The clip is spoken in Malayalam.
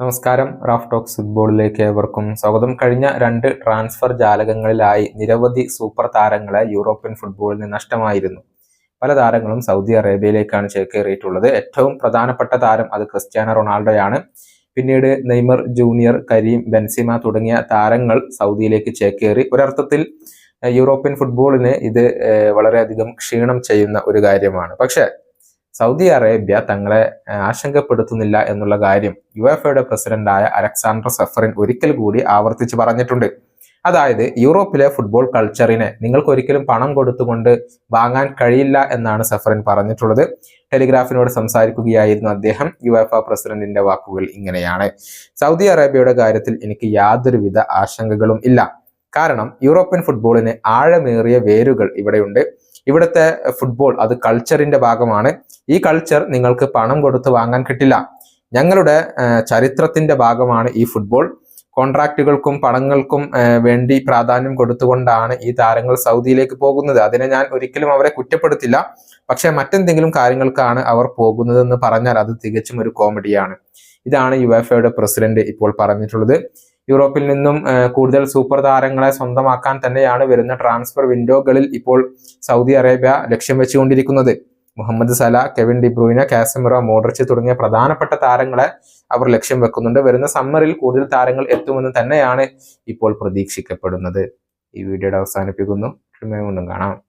നമസ്കാരം. റാഫ് ടോക്സ് ഫുട്ബോളിലേക്ക് ഏവർക്കും സ്വാഗതം. കഴിഞ്ഞ രണ്ട് ട്രാൻസ്ഫർ ജാലകങ്ങളിലായി നിരവധി സൂപ്പർ താരങ്ങളെ യൂറോപ്യൻ ഫുട്ബോളിന് നഷ്ടമായിരുന്നു. പല താരങ്ങളും സൗദി അറേബ്യയിലേക്കാണ് ചേക്കേറിയിട്ടുള്ളത്. ഏറ്റവും പ്രധാനപ്പെട്ട താരം അത് ക്രിസ്ത്യാനോ റൊണാൾഡോയാണ്. പിന്നീട് നെയ്മർ ജൂനിയർ കരീം ബെൻസിമ തുടങ്ങിയ താരങ്ങൾ സൗദിയിലേക്ക് ചേക്കേറി. ഒരർത്ഥത്തിൽ യൂറോപ്യൻ ഫുട്ബോളിന് ഇത് വളരെയധികം ക്ഷീണം ചെയ്യുന്ന ഒരു കാര്യമാണ്. പക്ഷേ സൗദി അറേബ്യ തങ്ങളെ ആശങ്കപ്പെടുത്തുന്നില്ല എന്നുള്ള കാര്യം യു എഫ് എയുടെ പ്രസിഡന്റായ അലക്സാണ്ടർ സഫറിൻ ഒരിക്കൽ കൂടി ആവർത്തിച്ച് പറഞ്ഞിട്ടുണ്ട്. അതായത് യൂറോപ്പിലെ ഫുട്ബോൾ കൾച്ചറിനെ നിങ്ങൾക്ക് ഒരിക്കലും പണം കൊടുത്തുകൊണ്ട് വാങ്ങാൻ കഴിയില്ല എന്നാണ് സഫറിൻ പറഞ്ഞിട്ടുള്ളത്. ടെലിഗ്രാഫിനോട് സംസാരിക്കുകയായിരുന്നു അദ്ദേഹം. യു എഫ് പ്രസിഡന്റിന്റെ വാക്കുകൾ ഇങ്ങനെയാണ്. സൗദി അറേബ്യയുടെ കാര്യത്തിൽ എനിക്ക് യാതൊരുവിധ ആശങ്കകളും ഇല്ല. കാരണം യൂറോപ്യൻ ഫുട്ബോളിന് ആഴമേറിയ വേരുകൾ ഇവിടെയുണ്ട്. ഇവിടുത്തെ ഫുട്ബോൾ അത് കൾച്ചറിന്റെ ഭാഗമാണ്. ഈ കൾച്ചർ നിങ്ങൾക്ക് പണം കൊടുത്ത് വാങ്ങാൻ കിട്ടില്ല. ഞങ്ങളുടെ ചരിത്രത്തിന്റെ ഭാഗമാണ് ഈ ഫുട്ബോൾ കോൺട്രാക്റ്റുകൾക്കും പണങ്ങൾക്കും വേണ്ടി പ്രാധാന്യം കൊടുത്തുകൊണ്ടാണ് ഈ താരങ്ങൾ സൗദിയിലേക്ക് പോകുന്നത്. അതിനെ ഞാൻ ഒരിക്കലും അവരെ കുറ്റപ്പെടുത്തില്ല. പക്ഷെ മറ്റെന്തെങ്കിലും കാര്യങ്ങൾക്കാണ് അവർ പോകുന്നതെന്ന് പറഞ്ഞാൽ അത് തികച്ചും ഒരു കോമഡിയാണ് ഇതാണ് യുഎഫയുടെ പ്രസിഡന്റ് ഇപ്പോൾ പറഞ്ഞിട്ടുള്ളത്. യൂറോപ്പിൽ നിന്നും കൂടുതൽ സൂപ്പർ താരങ്ങളെ സ്വന്തമാക്കാൻ തന്നെയാണ് വരുന്ന ട്രാൻസ്ഫർ വിൻഡോകളിൽ ഇപ്പോൾ സൗദി അറേബ്യ ലക്ഷ്യം വെച്ചുകൊണ്ടിരിക്കുന്നത്. Mohamed Salah Kevin De Bruyne Casemiro Modric തുടങ്ങിയ പ്രധാനപ്പെട്ട താരങ്ങളെ അവർ ലക്ഷ്യം വെക്കുന്നുണ്ട്. വരുന്ന സമ്മറിൽ കൂടുതൽ താരങ്ങൾ എത്തുമെന്ന് തന്നെയാണ് ഇപ്പോൾ പ്രതീക്ഷിക്കപ്പെടുന്നത്. ഈ വീഡിയോയുടെ അവസാനിപ്പിക്കുന്നു. വീണ്ടും കാണാം.